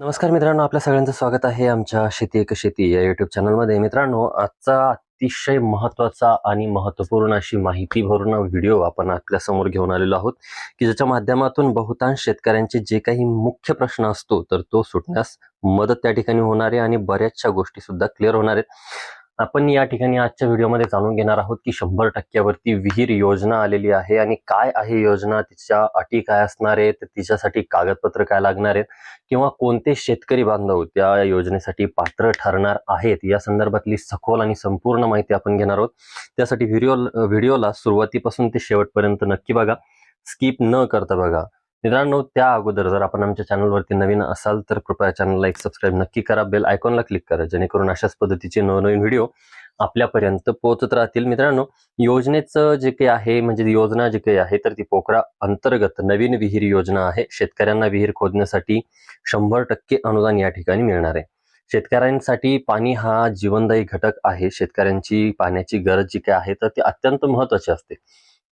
नमस्कार मित्रांनो आपल्या सगळ्यांचं स्वागत आहे आमच्या शेती एक शेती या युट्यूब चॅनलमध्ये मित्रांनो आजचा अतिशय महत्त्वाचा आणि महत्त्वपूर्ण अशी माहिती भरून व्हिडिओ आपण आपल्यासमोर घेऊन आलेलो आहोत की ज्याच्या माध्यमातून बहुतांश शेतकऱ्यांचे जे काही मुख्य प्रश्न असतो तर तो सुटण्यास मदत त्या ठिकाणी होणार आहे आणि बऱ्याचशा गोष्टी सुद्धा क्लिअर होणार आहेत. आपण या ठिकाणी आजच्या व्हिडिओमध्ये जाणून घेणार आहोत की शंभर टक्क्यावरती विहीर योजना आलेली आहे आणि काय आहे योजना? तिच्या अटी काय असणार आहेत? तिच्यासाठी कागदपत्र काय लागणार आहेत? किंवा कोणते शेतकरी बांधव त्या योजनेसाठी पात्र ठरणार आहेत? या संदर्भातली सखोल आणि संपूर्ण माहिती आपण घेणार आहोत. त्यासाठी व्हिडिओ व्हिडिओला सुरुवातीपासून ते शेवटपर्यंत नक्की बघा. स्किप न करता बघा. मित्रांनो त्या अगोदर जर आपण आमच्या चॅनलवरती नवीन असाल तर कृपया चॅनलला एक सबस्क्राईब नक्की करा बेल आयकॉनला क्लिक करा जेणेकरून अशाच पद्धतीचे नवनवीन व्हिडिओ आपल्यापर्यंत पोहोचत राहतील. मित्रांनो योजनेचं जे काही आहे म्हणजे योजना जे काही आहे तर ती पोखरा अंतर्गत नवीन विहीर योजना आहे. शेतकऱ्यांना विहीर खोदण्यासाठी शंभर टक्के अनुदान या ठिकाणी मिळणार आहे. शेतकऱ्यांसाठी पाणी हा जीवनदायी घटक आहे. शेतकऱ्यांची पाण्याची गरज जी काय आहे तर ती अत्यंत महत्वाची असते.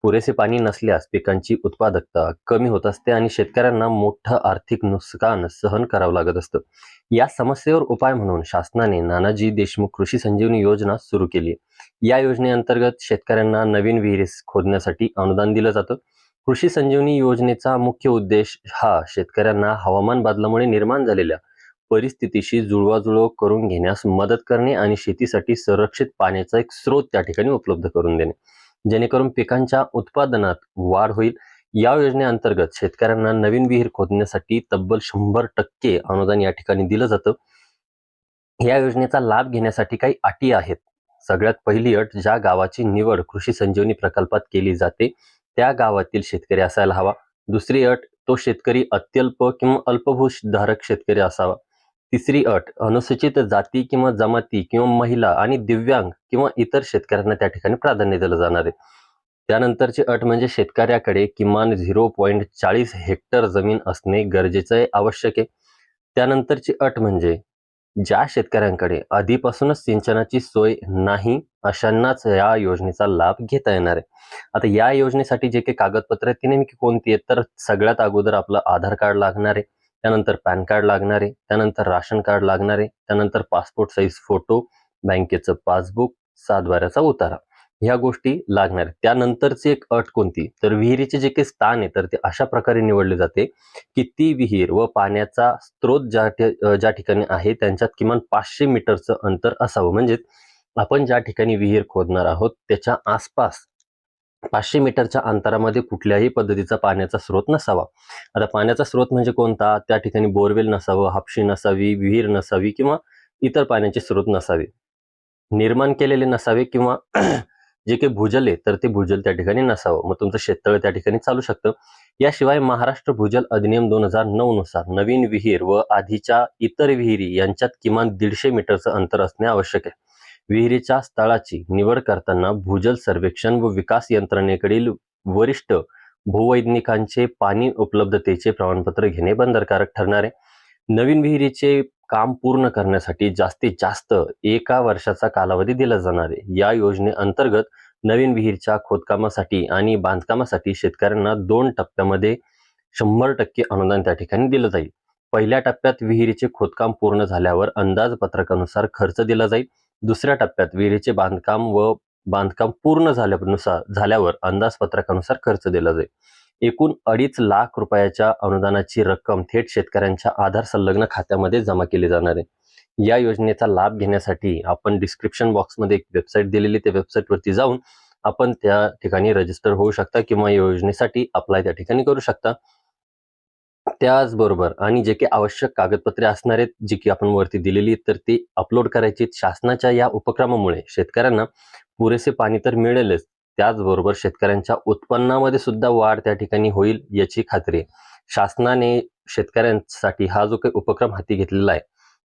पुरेसे पाणी नसल्यास पिकांची उत्पादकता कमी होत असते आणि शेतकऱ्यांना मोठं आर्थिक नुकसान सहन करावं लागत असतं. या समस्येवर उपाय म्हणून शासनाने नानाजी देशमुख कृषी संजीवनी योजना सुरू केली. या योजनेअंतर्गत शेतकऱ्यांना नवीन विहिरीस खोदण्यासाठी अनुदान दिलं जातं. कृषी संजीवनी योजनेचा मुख्य उद्देश हा शेतकऱ्यांना हवामान बदलामुळे निर्माण झालेल्या परिस्थितीशी जुळवाजुळव करून घेण्यास मदत करणे आणि शेतीसाठी संरक्षित पाण्याचा एक स्रोत त्या ठिकाणी उपलब्ध करून देणे. जेणेकरून पिकांच्या उत्पादनात वाढ होईल. या योजनेअंतर्गत शेतकऱ्यांना नवीन विहीर खोदण्यासाठी तब्बल शंभर टक्के अनुदान या ठिकाणी दिलं जातं. या योजनेचा लाभ घेण्यासाठी काही अटी आहेत. सगळ्यात पहिली अट ज्या गावाची निवड कृषी संजीवनी प्रकल्पात केली जाते त्या गावातील शेतकरी असायला हवा. दुसरी अट तो शेतकरी अत्यल्प किंवा अल्पभूषधारक शेतकरी असावा. तिसरी अट अनुसूचित जाती किंवा जमाती किंवा महिला आणि दिव्यांग किंवा इतर शेतकऱ्यांना त्या ठिकाणी प्राधान्य दिलं जाणार आहे. त्यानंतरची अट म्हणजे शेतकऱ्याकडे किमान झिरो पॉईंट चाळीस हेक्टर जमीन असणे गरजेचं आहे आवश्यक आहे. त्यानंतरची अट म्हणजे ज्या शेतकऱ्यांकडे आधीपासूनच सिंचनाची सोय नाही अशांनाच या योजनेचा लाभ घेता येणार आहे. आता या योजनेसाठी जे काही कागदपत्र आहेत ती नेमकी कोणती आहेत? तर सगळ्यात अगोदर आपलं आधार कार्ड लागणार आहे. त्यानंतर पॅन कार्ड लागणार आहे त्यानंतर राशन कार्ड लागणार आहे त्यानंतर पासपोर्ट साईज फोटो बँकेचं पासबुक सातवाऱ्याचा उतारा ह्या गोष्टी लागणार आहेत. त्यानंतरची एक अट कोणती? तर विहिरीचे जे काही स्थान आहे तर ते अशा प्रकारे निवडले जाते की ती विहीर व पाण्याचा स्त्रोत ज्या ज्या ठिकाणी आहे त्यांच्यात किमान पाचशे मीटरचं अंतर असावं. म्हणजे आपण ज्या ठिकाणी विहीर खोदणार आहोत त्याच्या आसपास पाचशे मीटरच्या अंतरामध्ये कुठल्याही पद्धतीचा पाण्याचा स्रोत नसावा. आता पाण्याचा स्रोत म्हणजे कोणता? त्या ठिकाणी बोरवेल नसावं हापशी नसावी विहीर नसावी किंवा इतर पाण्याचे स्रोत नसावे. निर्माण केलेले नसावे किंवा जे काही भूजल आहे तर ते भूजल त्या ठिकाणी नसावं. मग तुमचं शेततळ त्या ठिकाणी चालू शकतं. याशिवाय महाराष्ट्र भूजल अधिनियम दोन हजार नऊ नुसार नवीन विहीर व आधीच्या इतर विहिरी यांच्यात किमान दीडशे मीटरचं अंतर असणे आवश्यक आहे. विहिरीच्या स्थळाची निवड करताना भूजल सर्वेक्षण व विकास यंत्रणेकडील वरिष्ठ भूवैज्ञानिकांचे पाणी उपलब्धतेचे प्रमाणपत्र घेणे बंधनकारक ठरणार आहे. नवीन विहिरीचे काम पूर्ण करण्यासाठी जास्तीत जास्त एका वर्षाचा कालावधी दिला जाणार आहे. या योजनेअंतर्गत नवीन विहीरच्या खोदकामासाठी आणि बांधकामासाठी शेतकऱ्यांना दोन टप्प्यामध्ये शंभर टक्के अनुदान त्या ठिकाणी दिलं जाईल. पहिल्या टप्प्यात विहिरीचे खोदकाम पूर्ण झाल्यावर अंदाजपत्रकानुसार खर्च दिला जाईल. दुसऱ्या टप्प्यात विहिरीचे बांधकाम व बांधकाम पूर्ण झाल्यानुसार झाल्यावर अंदाजपत्रकानुसार खर्च दिला जाईल. एकूण अडीच लाख रुपयाच्या अनुदानाची रक्कम थेट शेतकऱ्यांच्या आधार संलग्न खात्यामध्ये जमा केली जाणार आहे. या योजनेचा लाभ घेण्यासाठी आपण डिस्क्रिप्शन बॉक्समध्ये एक वेबसाईट दिलेली त्या वेबसाईटवरती जाऊन आपण त्या ठिकाणी रजिस्टर होऊ शकता किंवा योजनेसाठी अप्लाय त्या ठिकाणी करू शकता. त्याचबरोबर आणि जे काही आवश्यक कागदपत्रे असणार आहेत जी की आपण वरती दिलेली तर ती अपलोड करायची शासनाच्या या उपक्रमामुळे शेतकऱ्यांना पुरेसे पाणी तर मिळेलच. त्याचबरोबर शेतकऱ्यांच्या उत्पन्नामध्ये सुद्धा वाढ त्या ठिकाणी होईल याची खात्री शासनाने शेतकऱ्यांसाठी हा जो काही उपक्रम हाती घेतलेला आहे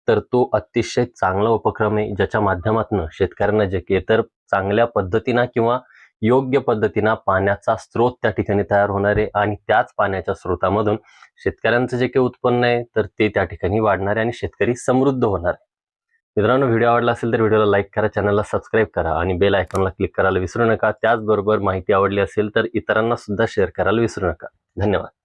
तर तो अतिशय चांगला उपक्रम आहे ज्याच्या माध्यमातून शेतकऱ्यांना जे की तर चांगल्या पद्धतीनं किंवा योग्य पद्धतीनं पाण्याचा स्रोत त्या ठिकाणी तयार होणार आहे आणि त्याच पाण्याच्या स्रोतामधून शेतकऱ्यांचं जे काही उत्पन्न आहे तर ते त्या ठिकाणी वाढणार आहे आणि शेतकरी समृद्ध होणार आहे. मित्रांनो व्हिडिओ आवडला असेल तर व्हिडिओला लाईक करा चॅनलला सबस्क्राईब करा आणि बेल आयकॉनला क्लिक करायला विसरू नका. त्याचबरोबर माहिती आवडली असेल तर इतरांना सुद्धा शेअर करायला विसरू नका. धन्यवाद.